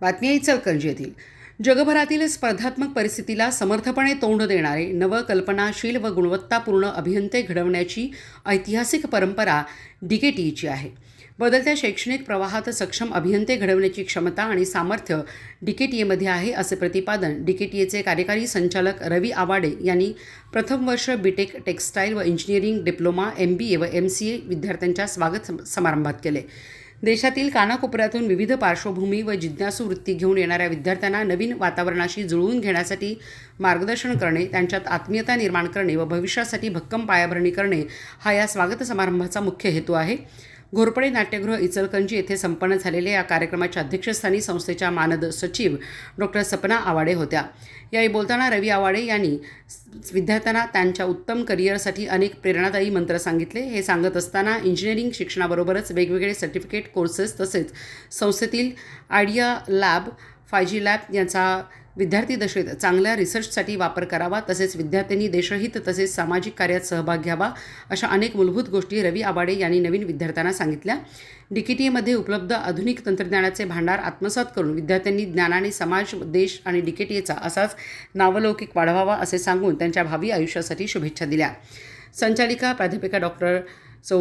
बातमी आहे इचलकरंजी येथील. जगभरातील स्पर्धात्मक परिस्थितीला समर्थपणे तोंड देणारे नवकल्पनाशील व गुणवत्तापूर्ण अभियंते घडवण्याची ऐतिहासिक परंपरा डीकेटीची आहे. बदलत्या शैक्षणिक प्रवाहात सक्षम अभियंते घडवण्याची क्षमता आणि सामर्थ्य डीकेटीएमध्ये आहे असे प्रतिपादन डीकेटीएचे कार्यकारी संचालक रवी आवाडे यांनी प्रथम वर्ष बीटेक टेक्स्टाईल व engineering diploma M B A व एम सी ए विद्यार्थ्यांच्या स्वागत समारंभात केले. देशातील कानाकोपऱ्यातून विविध पार्श्वभूमी व जिज्ञासू वृत्ती घेऊन येणाऱ्या विद्यार्थ्यांना नवीन वातावरणाशी जुळवून घेण्यासाठी मार्गदर्शन करणे त्यांच्यात आत्मीयता निर्माण करणे व भविष्यासाठी भक्कम पायाभरणी करणे हा या स्वागत समारंभाचा मुख्य हेतू आहे. घोरपडे नाट्यगृह इचलकंजी येथे संपन्न झालेल्या या कार्यक्रमाच्या अध्यक्षस्थानी संस्थेच्या मानद सचिव डॉक्टर सपना आवाडे होत्या. यावेळी बोलताना रवी आवाडे यांनी विद्यार्थ्यांना त्यांच्या उत्तम करिअरसाठी अनेक प्रेरणादायी मंत्र सांगितले. हे सांगत असताना इंजिनिअरिंग शिक्षणाबरोबरच वेगवेगळे सर्टिफिकेट कोर्सेस तसेच संस्थेतील idea lab five G lab यांचा विद्यार्थी दशेत चांगल्या रिसर्चसाठी वापर करावा तसेच विद्यार्थ्यांनी देशहित तसेच सामाजिक कार्यात सहभाग घ्यावा अशा अनेक मूलभूत गोष्टी रवी आबाडे यांनी नवीन विद्यार्थ्यांना सांगितल्या. डीकेटीएमध्ये उपलब्ध आधुनिक तंत्रज्ञानाचे भांडार आत्मसात करून विद्यार्थ्यांनी ज्ञानाने समाज देश आणि डीकेटीएचा असाच नावलौकिक वाढवावा असे सांगून त्यांच्या भावी आयुष्यासाठी शुभेच्छा दिल्या. संचालिका प्राध्यापिका डॉक्टर सौ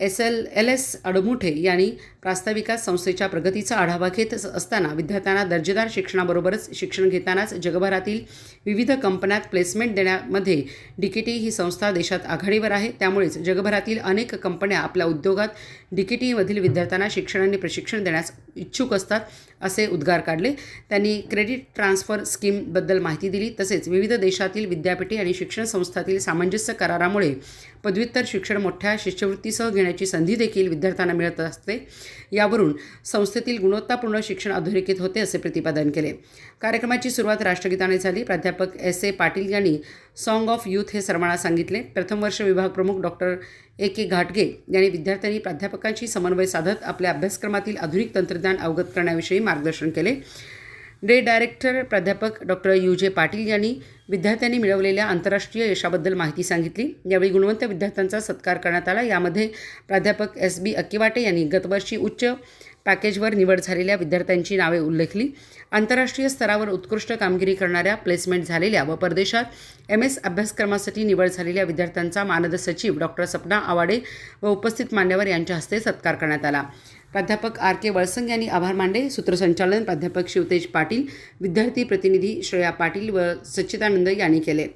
S L L S Admuthe यांनी प्रास्ताविकात संस्थेच्या प्रगतीचा आढावा घेत असताना विद्यार्थ्यांना दर्जेदार शिक्षणाबरोबरच शिक्षण घेतानाच जगभरातील विविध कंपन्यात प्लेसमेंट देण्यामध्ये डीकेटी ही संस्था देशात आघाडीवर आहे. त्यामुळेच जगभरातील अनेक कंपन्या आपल्या उद्योगात डीकेटीमधील विद्यार्थ्यांना शिक्षण आणि प्रशिक्षण देण्यास इच्छुक असतात असे उद्गार काढले. त्यांनी क्रेडिट ट्रान्सफर स्कीमबद्दल माहिती दिली. तसेच विविध देशातील विद्यापीठे आणि शिक्षण संस्थातील सामंजस्य करारामुळे पदव्युत्तर शिक्षण मोठ्या शिष्यवृत्तीसह घेण्याची संधी देखील विद्यार्थ्यांना मिळत असते. यावरून संस्थेतील गुणवत्तापूर्ण शिक्षण अधोरेखित होते असे प्रतिपादन केले. कार्यक्रमाची सुरुवात राष्ट्रगीताने झाली. प्राध्यापक एस ए पाटील यांनी सॉन्ग ऑफ यूथ हे सर्वांना सांगितले. प्रथम वर्ष विभाग प्रमुख डॉक्टर ए के घाटगे यांनी विद्यार्थ्यांनी प्राध्यापकांशी समन्वय साधत आपल्या अभ्यासक्रमातील आधुनिक तंत्रज्ञान अवगत करण्याविषयी मार्गदर्शन केले. डे डायरेक्टर प्राध्यापक डॉक्टर यू जे पाटील यांनी विद्यार्थ्यांनी मिळवलेल्या आंतरराष्ट्रीय यशाबद्दल माहिती सांगितली. यावेळी गुणवंत विद्यार्थ्यांचा सत्कार करण्यात आला. यामध्ये प्राध्यापक एस बी अक्किवाटे यांनी गतवर्षी उच्च पॅकेजवर निवड झालेल्या विद्यार्थ्यांची नावे उल्लेखली. आंतरराष्ट्रीय स्तरावर उत्कृष्ट कामगिरी करणाऱ्या प्लेसमेंट झालेल्या व परदेशात एम एस अभ्यासक्रमासाठी निवड झालेल्या विद्यार्थ्यांचा मानद सचिव डॉक्टर सपना आवाडे व उपस्थित मान्यवर यांच्या हस्ते सत्कार करण्यात आला. प्राध्यापक आर के वळसंग यांनी आभार मानले. सूत्रसंचालन प्राध्यापक शिवतेज पाटील विद्यार्थी प्रतिनिधी श्रेया पाटील व सच्चिदानंद यांनी केले.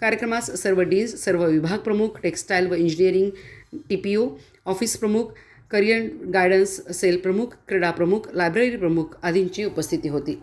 कार्यक्रमास सर्व डीन्स सर्व विभाग प्रमुख टेक्स्टाईल व engineering T P O office प्रमुख करिअर गायडन्स सेल प्रमुख क्रीडा प्रमुख लायब्ररी प्रमुख आदींची उपस्थिती होती.